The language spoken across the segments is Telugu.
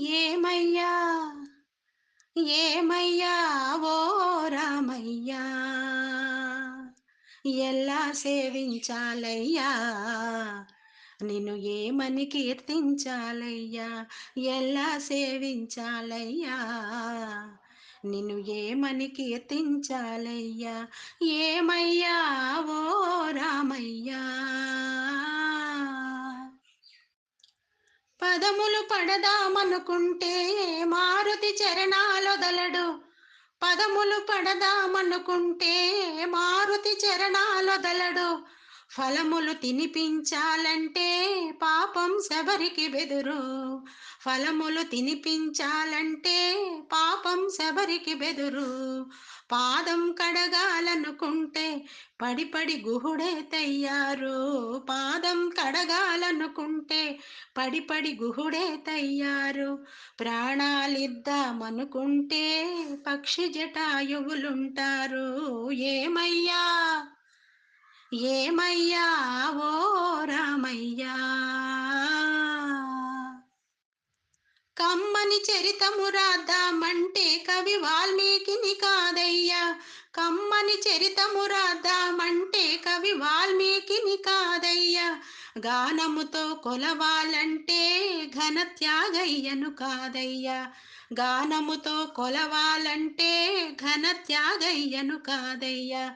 ఏమయ్యా? ఏమయ్యా? ఓ రామయ్యా! ఎలా సేవించాలయ్యా? నిన్ను ఏమని కీర్తించాలయ్యా? ఎలా సేవించాలయ్యా? నిన్ను ఏమని కీర్తించాలయ్యా? ఏమయ్యా? ఓ పదములు పడదామనుకుంటే మారుతి చరణాలొదలడు. పదములు పడదామనుకుంటే మారుతి చరణాలొదలడు. ఫలములు తినిపించాలంటే పాపం శబరికి బెదురు. ఫలములు తినిపించాలంటే పాపం శబరికి బెదురు. పాదం కడగాలనుకుంటే పడి పడి గుహుడే తయ్యారు. పాదం కడగాలనుకుంటే పడి పడి గుహుడే తయ్యారు. ప్రాణాలిద్దామనుకుంటే పక్షి జటాయువులుంటారు. ఏమయ్యా? ఏమయ్యా? ఓ రామయ్యా! కమ్మని చరితము రాద్దామంటే కవి వాల్మీకిని కాదయ్యా. కమ్మని చరితము రాద్దామంటే కవి వాల్మీకిని కాదయ్యా. గానముతో కొలవాలంటే ఘన త్యాగయ్యను కాదయ్యా. గానముతో కొలవాలంటే ఘన త్యాగయ్యను కాదయ్యా.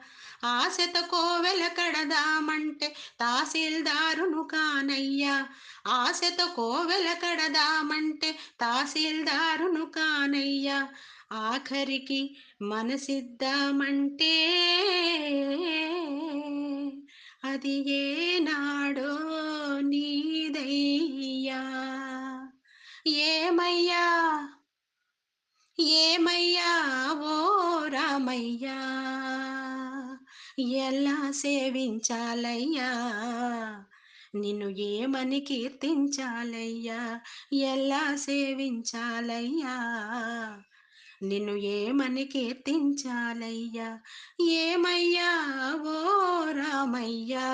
ఆశత కోవెల కడదామంటే తహసీల్దారును కానయ్యా. ఆశత కోవెల కడదామంటే తహసీల్దారును కానయ్యా. ఆఖరికి మనసిద్దామంటే అది ఏనాడో నీదయ్యా. ఏమయ్యా? ఏమయ్యా? ఓ రామయ్యా ఎలా సేవించాలయ్యా? నిన్ను ఏమని కీర్తించాలయ్యా? ఎలా సేవించాలయ్యా? నిన్ను ఏమని కీర్తించాలయ్యా? ఏమయ్యా? ఓ రామయ్యా!